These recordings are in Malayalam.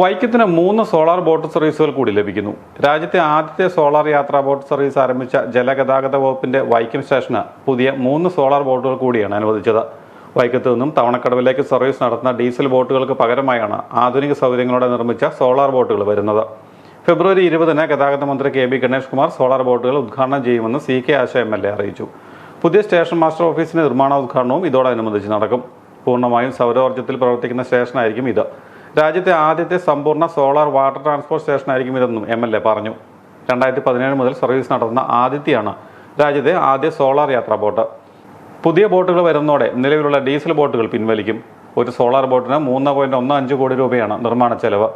വൈക്കത്തിന് മൂന്ന് സോളാർ ബോട്ട് സർവീസുകൾ കൂടി ലഭിക്കുന്നു. രാജ്യത്തെ ആദ്യത്തെ സോളാർ യാത്രാ ബോട്ട് സർവീസ് ആരംഭിച്ച ജലഗതാഗത വകുപ്പിന്റെ വൈക്കം സ്റ്റേഷന് പുതിയ മൂന്ന് സോളാർ ബോട്ടുകൾ കൂടിയാണ് അനുവദിച്ചത്. വൈക്കത്ത് നിന്നും തവണക്കടവിലേക്ക് സർവീസ് നടത്തുന്ന ഡീസൽ ബോട്ടുകൾക്ക് പകരമായാണ് ആധുനിക സൗകര്യങ്ങളോടെ നിർമ്മിച്ച സോളാർ ബോട്ടുകൾ വരുന്നത്. ഫെബ്രുവരി ഇരുപതിന് ഗതാഗത മന്ത്രി K B Ganesh Kumar solar ബോട്ടുകൾ ഉദ്ഘാടനം ചെയ്യുമെന്ന് C K Asha M L A അറിയിച്ചു. പുതിയ സ്റ്റേഷൻ മാസ്റ്റർ ഓഫീസിന്റെ നിർമ്മാണോദ്ഘാടനവും ഇതോടനുബന്ധിച്ച് നടക്കും. പൂർണമായും സൗരോർജത്തിൽ പ്രവർത്തിക്കുന്ന സ്റ്റേഷനായിരിക്കും ഇത്. രാജ്യത്തെ ആദ്യത്തെ സമ്പൂർണ സോളാർ വാട്ടർ ട്രാൻസ്പോർട്ട് സ്റ്റേഷൻ ആയിരിക്കും ഇതെന്നും എം എൽ എ പറഞ്ഞു. രണ്ടായിരത്തി പതിനേഴ് മുതൽ സർവീസ് നടത്തുന്ന ആദ്യത്തെയാണ് രാജ്യത്തെ ആദ്യ സോളാർ യാത്രാ ബോട്ട്. പുതിയ ബോട്ടുകൾ വരുന്നതോടെ നിലവിലുള്ള ഡീസൽ ബോട്ടുകൾ പിൻവലിക്കും. ഒരു സോളാർ ബോട്ടിന് മൂന്ന് പോയിന്റ് ഒന്ന് അഞ്ച് കോടി രൂപയാണ് നിർമ്മാണ ചെലവ്.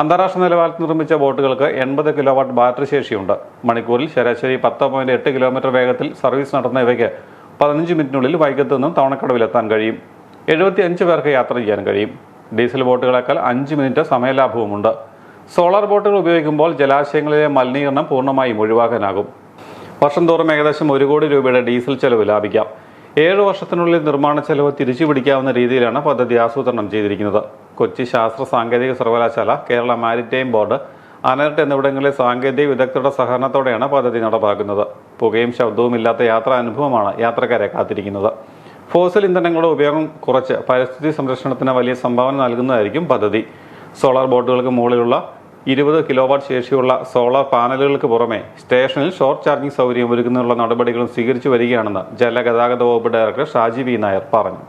അന്താരാഷ്ട്ര നിലവാരത്തിൽ നിർമ്മിച്ച ബോട്ടുകൾക്ക് എൺപത് കിലോവാട്ട് ബാറ്ററി ശേഷിയുണ്ട്. മണിക്കൂറിൽ ശരാശരി പത്ത് പോയിന്റ് എട്ട് കിലോമീറ്റർ വേഗത്തിൽ സർവീസ് നടത്തുന്ന ഇവയ്ക്ക് പതിനഞ്ച് മിനിറ്റിനുള്ളിൽ വൈകത്തു നിന്നും തവണക്കടവിലെത്താൻ കഴിയും. എഴുപത്തി അഞ്ച് പേർക്ക് യാത്ര ചെയ്യാൻ കഴിയും. ഡീസൽ ബോട്ടുകളേക്കാൾ അഞ്ച് മിനിറ്റ് സമയലാഭവുമുണ്ട്. സോളാർ ബോട്ടുകൾ ഉപയോഗിക്കുമ്പോൾ ജലാശയങ്ങളിലെ മലിനീകരണം പൂർണമായും ഒഴിവാക്കാനാകും. വർഷം തോറും ഏകദേശം ഒരു കോടി രൂപയുടെ ഡീസൽ ചെലവ് ലാഭിക്കാം. ഏഴ് വർഷത്തിനുള്ളിൽ നിർമ്മാണ ചെലവ് തിരിച്ചു പിടിക്കാവുന്ന രീതിയിലാണ് പദ്ധതി ആസൂത്രണം ചെയ്തിരിക്കുന്നത്. കൊച്ചി ശാസ്ത്ര സാങ്കേതിക സർവകലാശാല കേരള മാരിടൈം ബോർഡ് അനർട്ട് എന്നിവിടങ്ങളിലെ സാങ്കേതിക വിദഗ്ധരുടെ സഹകരണത്തോടെയാണ് പദ്ധതി നടപ്പാക്കുന്നത്. പുകയും ശബ്ദവും ഇല്ലാത്ത യാത്രാ അനുഭവമാണ് യാത്രക്കാരെ കാത്തിരിക്കുന്നത്. ഫോസിൽ ഇന്ധനങ്ങളുടെ ഉപയോഗം കുറച്ച്. പരിസ്ഥിതി സംരക്ഷണത്തിന് വലിയ സംഭാവന നൽകുന്നതായിരിക്കും പദ്ധതി. സോളാർ ബോട്ടുകൾക്ക് മുകളിലുള്ള ഇരുപത് കിലോവാട്ട് ശേഷിയുള്ള സോളാർ പാനലുകൾക്ക് പുറമെ സ്റ്റേഷനിൽ ഷോർട്ട് ചാർജിംഗ് സൗകര്യം ഒരുക്കുന്നതിനുള്ള നടപടികളും സ്വീകരിച്ചു വരികയാണെന്ന് ജലഗതാഗത വകുപ്പ് ഡയറക്ടർ ഷാജി വി നായർ പറഞ്ഞു.